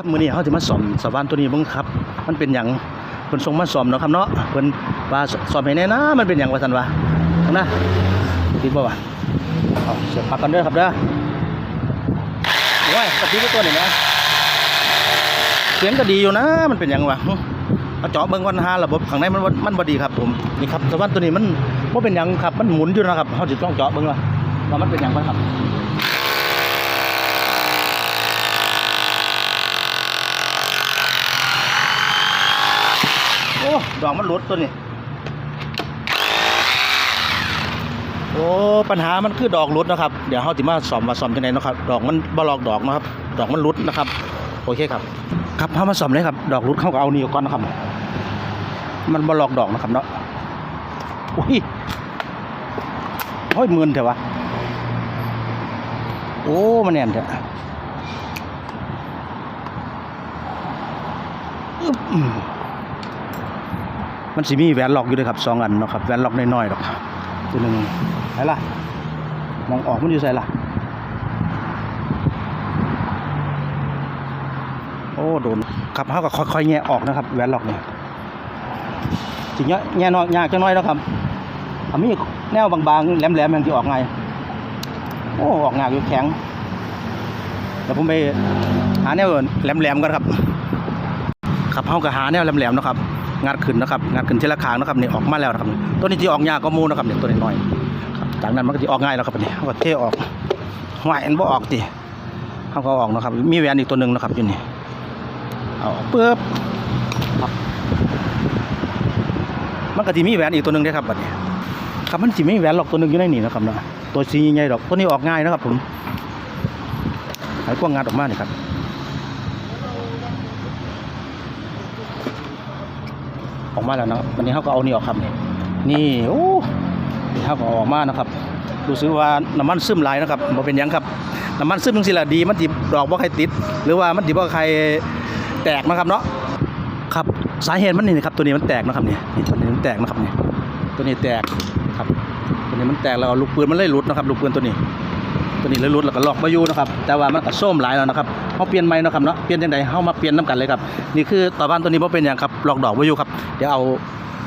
ครับมื้อนี้เฮาสิมาซ่อมสว่านตัวนี้เบิ่งครับ มันเป็นหยังเพิ่นส่งมาซ่อมเนาะครับเนาะเพิ่นว่าซ่อมให้แน่นะมันเป็นหยังว่าซั่นวะน้าติดบ่วะเอาเสียบปลักกันเด้อครับเด้อโอ้ยกระพริบตัวนี้นะเสียงก็ดีอยู่นะ มันเป็นหยังวะเอาเจาะเบิ่งก่อนหาระบบข้างในมันมันบ่ดีครับผมนี่ครับสว่านตัวนี้มันบ่เป็นหยังครับมันหมุนอยู่นะครับเฮาสิต้องเจาะเบิ่งว่าว่ามันเป็นหยังบ่ครับ โอมันหลุดตัวนี้โอ้ปัญหามันคือดอกหลุดนะครับ เดี๋ยวเขาติมาซ่อมมาซ่อมจังไดเนาะครับ ดอกมันบ่ลอกดอกนะครับ ดอกมันหลุดนะครับ โอเคครับ ครับเขามาซ่อมเลยครับ ดอกหลุดเขาก็เอานี่ออกก่อนนะครับ มันบ่ลอกดอกนะครับเนาะอุ้ยโอ้ยหมื่นเถอะวะโอ้มันแน่นเถอะอึ๊บอื มันสิมีแหวนล็อกอยู่ด้วยครับสองอันเนาะครับแหวนล็อกน้อยๆดอกตัวหนึ่งไหนล่ะมองออกมันอยู่ใส่ล่ะ โอ้โดนครับเขาก็ค่อยๆแงะออกนะครับแหวนล็อกเนี่ยจริงเนี้ยแงะน้อยยากจังน้อยแล้วครับถ้ามีแนวบางๆแหลมๆอย่างที่ออกไงโอ้ออกงากอยู่แข็งเดี๋ยวผมไปหาแนวแหลมๆกันครับครับเขาก็หาแนวแหลมๆนะครับ งัดขึ้นนะครับงัดขึ้นทีละขางนะครับนี่ออกมาแล้วนะครับตัวนี้ที่ออกยากก็มูนะครับเนี่ยตัวนี้น้อยครับจากนั้นมันก็จะออกง่ายแล้วครับอันนี่เขาก็เทออกหวายอันบ่ออกดิเขาก็เอาออกนะครับ มีแหวนอีกตัวหนึ่งนะครับอยู่นี่เอาออกปึ๊บครับมันก็จะมีแหวนอีกตัวหนึ่งด้ครับบัดนี้ครับมันจะมีแหวนหลอกตัวหนึ่งอยู่ในนี่นะครับเนาะตัวสีใหญ่ๆดอกตัวนี้ออกง่ายนะครับผมให้พวกงงานออกมานี่ครับ ออก มาแล้วนะครับวันนี้เขาก็เอานี่ออกครับนี่นี่โอ้นี่เขาก็ออกมานะครับรู้สึกว่าน้ำมันซึมไหลนะครับบ่เป็นยังครับน้ำมันซึมจังซี่ล่ะดีมันสิดอกบ่ใครติด หรือว่ามันสิบ่ใครแตกนะครับเนาะครับสาเหตุมันนี่นะครับตัวนี้มันแตกนะครับเนี่ยตัวนี้มันแตกนะครับเนี่ยตัวนี้แตกครับตัวนี้มันแตกแล้วลูกปืนมันเลยหลุดนะครับลูกปืนตัวนี้ ตัวนี้เลยหลุดแล้วก็ลอกมาอยู่นะครับ แต่ว่ามันก็ส้มหลายแล้วนะครับเขาเปลี่ยนใหม่นะครับเนาะเปลี่ยนจังไดเฮามาเปลี่ยนน้กันเลยครับ นี่คือต่อบ้านตัวนี้บ่เป็นหยังครับลอกดอกไว้อยู่ครับ เดี๋ยวเอา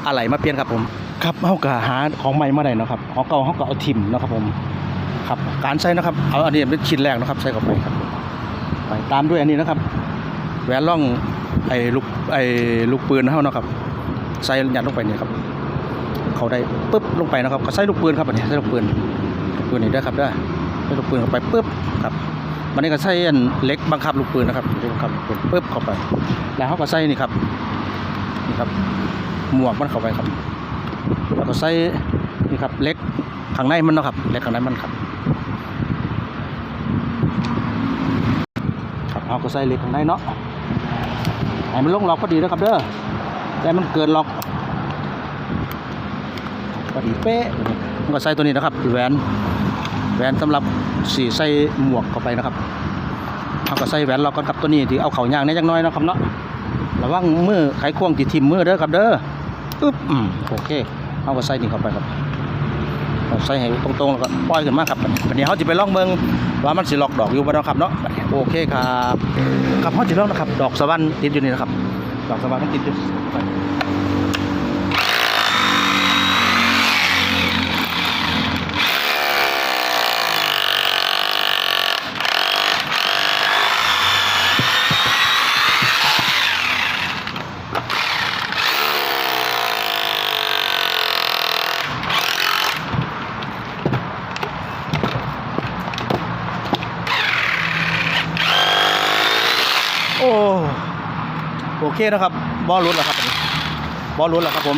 อะไรมาเปลี่ยนครับผมครับเฮาก็หาของใหม่มาได้นะครับของเก่าเฮาก็เอาทิ่มนะครับผมครับการใช้นะครับเอาอันนี้เป็นชิ้นแรกนะครับใส่เข้าไปครับไปตามด้วยอันนี้นะครับแหวนร่องไอ้ลูกไอ้ลูกปืนเฮานะครับใส่ยัดลงไปนี่ครับ เขาได้ปึ๊บลงไปนะครับก็ใส่ลูกปืนครับอันนี้ใส่ลูกปืนลูกปืนนี่ได้ครับได้ ลูกปืนเข้าไปปุ๊บครับมันนี้ก็ใส่เล็กบังคับลูกปืนนะครับเล็กบังคับลูกปืนปุ๊บเข้าไป แล้วเขาก็ใส่นี่ครับนี่ครับ หมวกมันเข้าไปครับแล้วก็ใส่นี่ครับเล็กข้างในมันนะครับเล็กข้างในมันครับครับเขาก็ใส่เล็กข้างในเนาะให้มันลงล็อกพอดีนะครับเด้อแต่มันเกินล็อกพอดีเป๊ะมันก็ใส่ตัวนี้นะครับแหวน แหวนสำหรับสีใส่หมวกเข้าไปนะครับเขาก็ใส่แหวนล็อกกันครับตัวนี้ที่เอาเขาย่างนี่ยังน้อยนะครับเนาะระวังมือไขควงที่ทิ่มมือเด้อครับเด้ออึ๊บอืมโอเคเขาก็ใส่นี่เข้าไปครับใส่ให้ตรงๆแล้วก็ปล่อยขึ้นมาครับวันนี้เขาจะไปล่องเบิ่งว่ามันสิล็อกดอกอยู่บ่เนาครับเนาะโอเคครับครับเขาจะล่องนะครับ ดอกสะวันติดอยู่นี่นะครับ ดอกสะวันมันติดอยู่ โอ้โอเคนะครับบอลรุดแล้วครับบอลรุดแล้วครับผม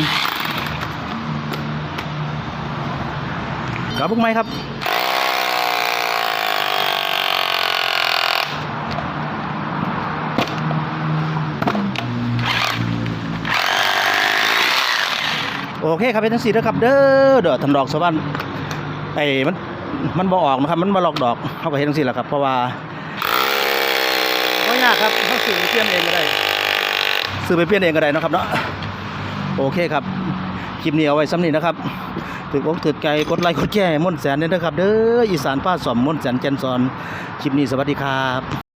กับพวกไม้ครับโอเคครับเป็นทั้งสี่นะครับ เด้อเด้อทำดอกสวรรค์ไอ้มันมันบ่ออกนะครับ มันมาหลอกดอกเขาก็เห็นทั้งสี่แหละครับ เพราะว่า ยากครับเขาซื้อไปเปลี่ยนเองก็ได้ซื้อไปเปลี่ยนเองก็ได้นะครับเนาะโอเคครับคลิปนี้เอาไว้ซ้ำนี้นะครับถืออกถือใจกดไลค์กดแชร์ม่นแสนเนี่ยนะครับ เด้ออีสานป้าสอมม่นแสนแจนซอนคลิปนี้สวัสดีครับ